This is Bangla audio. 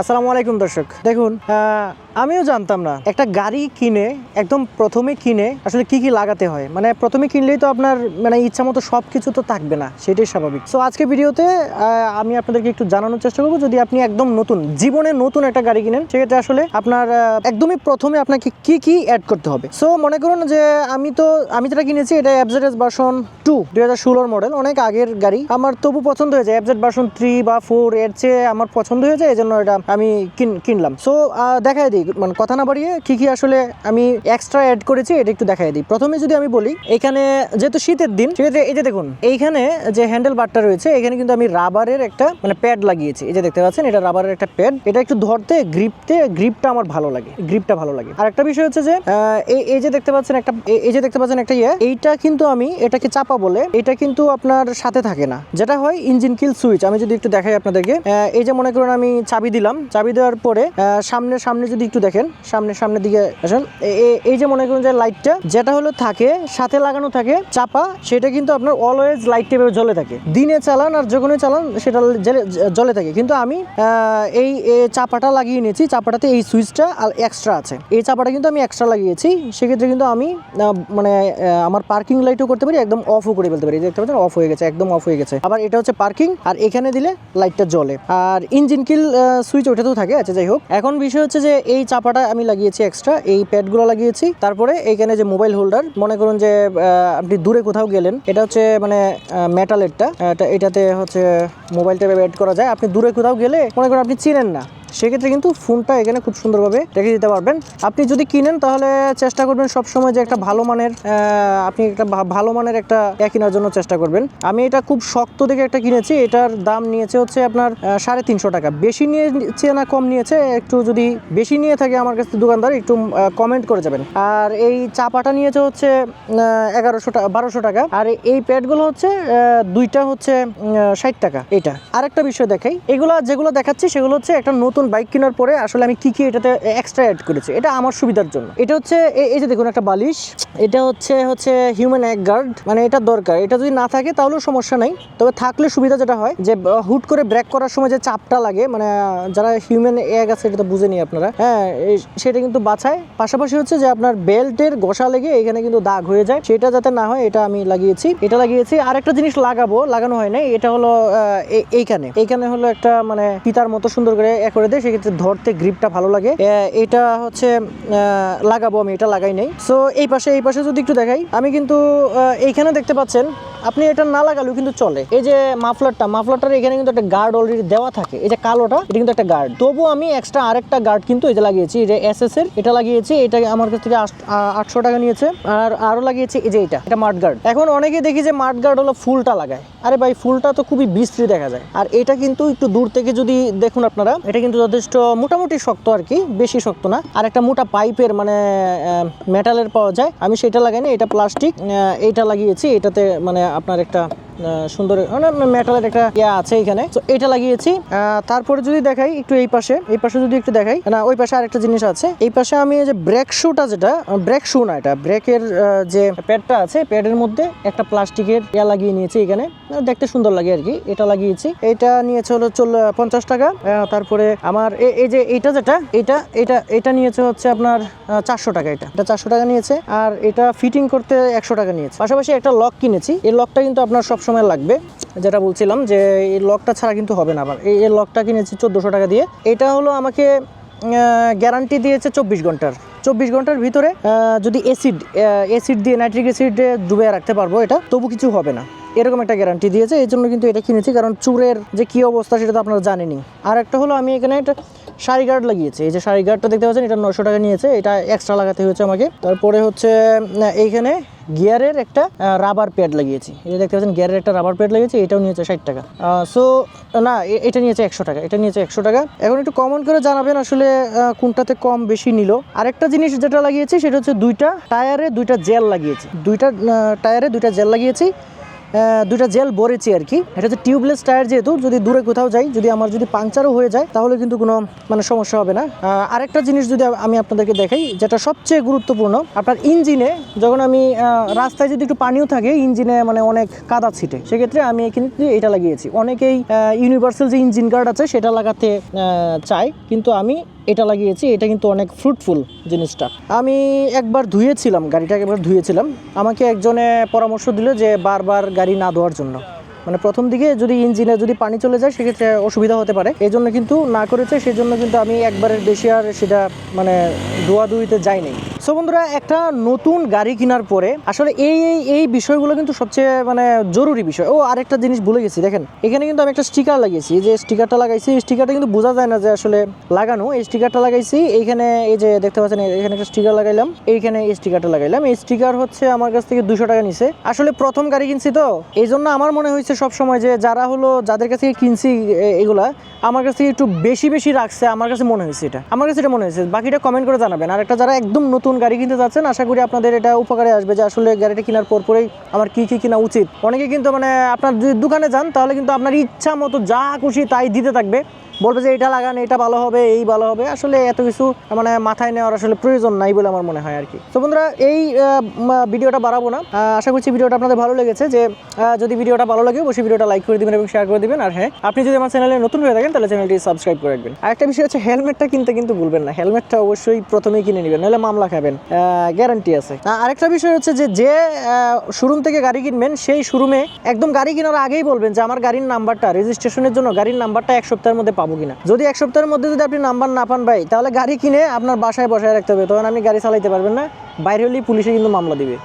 আসসালামু আলাইকুম দর্শক। দেখুন আমিও জানতাম না, একটা গাড়ি কিনে, একদম প্রথমে কিনে আসলে কি কি লাগাতে হয়। মানে প্রথমে কিনলেই তো আপনার মানে ইচ্ছা মতো সব কিছু তো থাকবে না, সেটাই স্বাভাবিক। সো আজকে ভিডিওতে আমি আপনাদেরকে একটু জানানোর চেষ্টা করব, যদি আপনি একদম নতুন, জীবনে নতুন একটা গাড়ি কিনেন, সেক্ষেত্রে আসলে আপনার একদমই প্রথমে আপনাকে কি কি অ্যাড করতে হবে। সো মনে করুন যে আমি তো, আমি যেটা কিনেছি, এটা অ্যাবজেডএস ভার্সন টু দুই হাজার ষোলোর মডেল অনেক আগের গাড়ি। আমার তবু পছন্দ হয়েছে অ্যাবজেড ভার্সন থ্রি বা ফোর এর চেয়ে আমার পছন্দ হয়েছে এই জন্য এটা আমি কিন- কিনলাম। সো দেখাই দিই মানে কথা না বাড়িয়ে কি কি আসলে আমি এক্সট্রা অ্যাড করেছি এটা একটু দেখাই দিই। প্রথমে যদি আমি বলি, এখানে যেহেতু শীতের দিন সেক্ষেত্রে এই যে দেখুন, এইখানে যে হ্যান্ডেল বারটা রয়েছে, এখানে কিন্তু আমি রাবারের একটা মানে প্যাড লাগিয়েছি। এই যে দেখতে পাচ্ছেন, এটা রাবারের একটা প্যাড এটা একটু ধরতে গ্রিপতে গ্রিপটা আমার ভালো লাগে গ্রিপটা ভালো লাগে। আর একটা বিষয় হচ্ছে যে এই যে দেখতে পাচ্ছেন একটা, এই- যে দেখতে পাচ্ছেন একটা ইয়ে এইটা কিন্তু আমি এটাকে চাপা বলে, এটা কিন্তু আপনার সাথে থাকে না। যেটা হয় ইঞ্জিন কিল সুইচ আমি যদি একটু দেখাই আপনাদেরকে এই যে মনে করুন আমি চাবি দিলাম চাবি দেওয়ার পরে সামনে সামনে যদি একটু দেখেন, সামনে সামনের দিকে আসেন এই যে মনে করুন যে লাইটটা যেটা হলো থাকে, সাথে লাগানো থাকে, চাপা, সেটা কিন্তু আপনার অলওয়েজ লাইট টেপে জ্বলে থাকে। দিনে চালান আর যখনই চালান, সেটা জ্বলে থাকে। কিন্তু আমি এই চাপাটা লাগিয়ে নিয়েছি, চাপাটাতে এই সুইচটা আর এক্সট্রা আছে। এই চাপাটা কিন্তু আমি এক্সট্রা লাগিয়েছি, সেক্ষেত্রে কিন্তু আমি মানে আমার পার্কিং লাইটও করতে পারি, একদম অফও করে ফেলতে পারি। দেখতে পাচ্ছেন অফ হয়ে গেছে, একদম অফ হয়ে গেছে। আবার এটা হচ্ছে পার্কিং আর এখানে দিলে লাইটটা জ্বলে। আর ইঞ্জিন কিল সুইচ ওটাতেও থাকে আচ্ছা যাই হোক। এখন বিষয় হচ্ছে যে এই চাপাটা আমি লাগিয়েছি এক্সট্রা এই প্যাডগুলো লাগিয়েছি। তারপরে এইখানে যে মোবাইল হোল্ডার মনে করুন যে আপনি দূরে কোথাও গেলেন, এটা হচ্ছে মানে মেটালেরটা এটাতে হচ্ছে মোবাইলটা অ্যাড করা যায়। আপনি দূরে কোথাও গেলে, মনে করেন আপনি চিনেন না সেক্ষেত্রে কিন্তু ফোনটা এখানে খুব সুন্দরভাবে রেখে দিতে পারবেন। আপনি যদি কিনেন, তাহলে চেষ্টা করবেন সবসময় যে একটা ভালো মানের আপনি একটা ভালো মানের একটা কেনার জন্য চেষ্টা করবেন। আমি এটা খুব শক্ত দেখে একটা কিনেছি, এটার দাম নিয়েছে হচ্ছে আপনার সাড়ে তিনশো টাকা। বেশি নিয়েছে না, কম নিয়েছে, একটু যদি বেশি নিয়ে থাকে আমার কাছে দোকানদার, একটু কমেন্ট করে যাবেন। আর এই চাপাটা নিয়েছে হচ্ছে এগারোশো টাকা বারোশো টাকা। আর এই প্যাডগুলো হচ্ছে দুইটা হচ্ছে ষাট টাকা, এটা। আরেকটা বিষয় দেখাই, এগুলো যেগুলো দেখাচ্ছি, সেগুলো হচ্ছে একটা নতুন বাইক কেনার পরে আসলে আমি কি কি এটাতে এক্সট্রা অ্যাড করেছি, এটা আমার সুবিধার জন্য। এটা হচ্ছে এই যে দেখুন একটা বালিশ, এটা হচ্ছে হচ্ছে হিউম্যান এক গার্ড মানে এটা দরকার। এটা যদি না থাকে তাহলেও সমস্যা নাই। তবে থাকলে সুবিধা যেটা হয়, যে হুট করে ব্রেক করার সময় যে চাপটা লাগে মানে যারা হিউম্যান এক আছে, এটা তো বুঝেনি আপনারা হ্যাঁ সেটা কিন্তু বাঁচায়। পাশাপাশি হচ্ছে যে আপনার বেল্টের ঘষা লেগে এখানে কিন্তু দাগ হয়ে যায়। সেটা যাতে না হয়, এটা আমি লাগিয়েছি। এটা লাগিয়েছি। আর একটা জিনিস লাগাবো, লাগানো হয় নাই, এটা হলো এইখানে। এইখানে হলো একটা মানে পিতার মতো সুন্দর করে করে দেয় সেক্ষেত্রে ধরতে গ্রিপটা ভালো লাগে। এটা হচ্ছে লাগাবো আমি, এটা লাগাই নাই। সো এই পাশে এই পাশে যদি একটু দেখাই, আমি কিন্তু এইখানে দেখতে পাচ্ছেন আপনি এটা না লাগালেও কিন্তু চলে। এই যে মাফলারটা, মাফলারটার এখানে কিন্তু একটা গার্ড অলরেডি দেওয়া থাকে। এই যে কালোটা, এটা কিন্তু একটা গার্ড তবু আমি এক্সট্রা আরেকটা গার্ড কিন্তু এটা লাগিয়েছি এটা এস এস এর এটা লাগিয়েছি, এটা আমার কাছ থেকে আটশো টাকা নিয়েছে। আর আরও লাগিয়েছি এই যে এটা এটা মাঠ গার্ড এখন অনেকে দেখি যে মাঠ গার্ড হলো ফুলটা লাগায়। আরে ভাই, ফুলটা তো খুবই বিশ্রী দেখা যায়। আর এটা কিন্তু একটু দূর থেকে যদি দেখুন আপনারা, এটা কিন্তু যথেষ্ট মোটামুটি শক্ত আর কি, বেশি শক্ত না। আর একটা মোটা পাইপের মানে মেটালের পাওয়া যায়। আমি সেটা লাগাইনি, এটা প্লাস্টিক এইটা লাগিয়েছি, এটাতে মানে আপনার একটা সুন্দর মেটালের একটা ইয়া আছে এখানে। তো এটা লাগিয়েছি। তারপরে যদি দেখাই একটু এই পাশে এই পাশে যদি একটু দেখাই, না, ওই পাশে আরেকটা জিনিস আছে। এই পাশে আমি যে ব্রেক শুটা যেটা ব্রেক শু না এটা ব্রেকের যে প্যাডটা আছে প্যাডের মধ্যে একটা প্লাস্টিকের ইয়া লাগিয়ে নিয়েছি এখানে। দেখতে সুন্দর লাগে আর কি, এটা লাগিয়েছি। এটা নিয়েছে হলো চল পঞ্চাশ টাকা। তারপরে আমার এই যে এইটা যেটা এটা এটা এটা নিয়েছে হচ্ছে আপনার চারশো টাকা এটা। এটা চারশো টাকা নিয়েছে, আর এটা ফিটিং করতে একশো টাকা নিয়েছে। পাশাপাশি একটা লক কিনেছি। এই লকটা কিন্তু আপনার সবসময় লাগবে। যেটা বলছিলাম যে, এই লকটা ছাড়া কিন্তু হবে না আবার। এই লকটা কিনেছি চোদ্দোশো টাকা দিয়ে। এটা হলো আমাকে গ্যারান্টি দিয়েছে চব্বিশ ঘণ্টার। চব্বিশ ঘণ্টার ভিতরে যদি অ্যাসিড অ্যাসিড দিয়ে নাইট্রিক অ্যাসিড ডুবে রাখতে পারব এটা, তবু কিছু হবে না। এরকম একটা গ্যারান্টি দিয়েছে। এই জন্য কিন্তু এটা কিনেছি, কারণ চুরের যে কি অবস্থা সেটা তো আপনারা জানেনই। আর একটা হলো আমি এখানে একটা শাড়ি গার্ড লাগিয়েছে। এই যে শাড়ি গার্ডটা দেখতে পাচ্ছেন, এটা নশো টাকা নিয়েছে, এটা এক্সট্রা লাগাতে হয়েছে আমাকে। তারপরে হচ্ছে এইখানে গিয়ারের একটা রাবার প্যাড লাগিয়েছি। এটা দেখতে পাচ্ছেন, গিয়ারের একটা রাবার প্যাড লাগিয়েছি, এটাও নিয়েছে ষাট টাকা। সো না এটা নিয়েছে একশো টাকা, এটা নিয়েছে একশো টাকা। এখন একটু কমন করে জানাবেন আসলে কোনটাতে কম বেশি নিল। আরেকটা জিনিস যেটা লাগিয়েছি, সেটা হচ্ছে দুইটা টায়ারে দুইটা জেল লাগিয়েছি। দুইটা টায়ারে দুইটা জেল লাগিয়েছি। দুইটা জেল ভরেছি আর কি। এটা হচ্ছে টিউবলেস টায়ার যেহেতু, যদি দূরে কোথাও যাই, যদি আমার যদি পাংচারও হয়ে যায়, তাহলে কিন্তু কোনো মানে সমস্যা হবে না। আরেকটা জিনিস যদি আমি আপনাদেরকে দেখাই, যেটা সবচেয়ে গুরুত্বপূর্ণ, আপনার ইঞ্জিনে যখন আমি রাস্তায় যদি একটু পানিও থাকে, ইঞ্জিনে মানে অনেক কাদা ছিটে, সেক্ষেত্রে আমি কিন্তু এটা লাগিয়েছি। অনেকেই ইউনিভার্সাল যে ইঞ্জিন গার্ড আছে, সেটা লাগাতে চায়, কিন্তু আমি এটা লাগিয়েছি, এটা কিন্তু অনেক ফ্রুটফুল জিনিসটা। আমি একবার ধুয়েছিলাম, গাড়িটাকে একবার ধুয়েছিলাম। আমাকে একজনে পরামর্শ দিল যে বারবার গাড়ি না দেওয়ার জন্য। মানে প্রথম দিকে যদি ইঞ্জিনে যদি পানি চলে যায়, সেক্ষেত্রে অসুবিধা হতে পারে। এই জন্য কিন্তু না করেছে সেই জন্য কিন্তু আমি একবারের বেশি আর সেটা মানে ধোয়াধুয়িতে যাইনি। সো বন্ধুরা, একটা নতুন গাড়ি কেনার পরে আসলে এই এই এই বিষয়গুলো কিন্তু সবচেয়ে মানে জরুরি বিষয়। ও, আরেকটা জিনিস ভুলে গেছি, দেখেন। এখানে কিন্তু আমি একটা স্টিকার লাগিয়েছি। যে স্টিকারটা লাগাইছি, এই স্টিকারটা কিন্তু বোঝা যায় না যে আসলে লাগানো। এই স্টিকারটা লাগাইছি, এইখানে এই যে দেখতে পাচ্ছেন এখানে একটা স্টিকার লাগাইলাম, এইখানে এই স্টিকারটা লাগাইলাম। এই স্টিকার হচ্ছে আমার কাছ থেকে দুশো টাকা নিছে। আসলে প্রথম গাড়ি কিনছি তো এই জন্য আমার মনে হয়েছে সব সময় যে যারা হলো যাদের কাছ থেকে কিনছি এগুলা, আমার কাছে একটু বেশি বেশি রাখছে, আমার কাছে মনে হয়েছে এটা। আমার কাছে এটা মনে হয়েছে। বাকিটা কমেন্ট করে জানাবেন। আর একটা যারা একদম নতুন গাড়ি কিনতে যাচ্ছেন, আশা করি আপনাদের এটা উপকারে আসবে যে আসলে গাড়িটা কেনার পর পরেই আমার কী কী কেনা উচিত। অনেকে কিন্তু মানে আপনার যদি দোকানে যান, তাহলে কিন্তু আপনার ইচ্ছা মতো যা খুশি তাই দিতে থাকবে। বলবে যে এটা লাগান, এটা ভালো হবে, এই ভালো হবে। আসলে এত কিছু মানে মাথায় নেওয়ার আসলে প্রয়োজন নাই বলে আমার মনে হয় আর কি তো বন্ধুরা, এই ভিডিওটা বাড়াবো না। আশা করছি ভিডিওটা আপনাদের ভালো লেগেছে যে যদি ভিডিওটা ভালো লাগে অবশ্যই ভিডিওটা লাইক করে দিবেন এবং শেয়ার করে দিবেন। আর হ্যাঁ আপনি যদি আমার চ্যানেলে নতুন হয়ে থাকেন, তাহলে চ্যানেলটি সাবস্ক্রাইব করে রাখবেন। আরেকটা বিষয় হচ্ছে হেলমেটটা কিনতে কিন্তু ভুলবেন না। হেলমেটটা অবশ্যই প্রথমেই কিনে নেবেন, নাহলে মামলা খাবেন। গ্যারান্টি আছে। আরেকটা বিষয় হচ্ছে যে যে শোরুম থেকে গাড়ি কিনবেন, সেই শোরুমে একদম গাড়ি কেনার আগেই বলবেন যে, আমার গাড়ির নাম্বারটা রেজিস্ট্রেশনের জন্য গাড়ির নাম্বারটা এক সপ্তাহের মধ্যে পাবো কিনা। যদি এক সপ্তাহের মধ্যে যদি আপনি নাম্বার না পান ভাই, তাহলে গাড়ি কিনে আপনার বাসায় বসায় রাখতে হবে। তখন আপনি গাড়ি চালাইতে পারবেন না, বাইরে হলেই পুলিশে কিন্তু মামলা দিবে।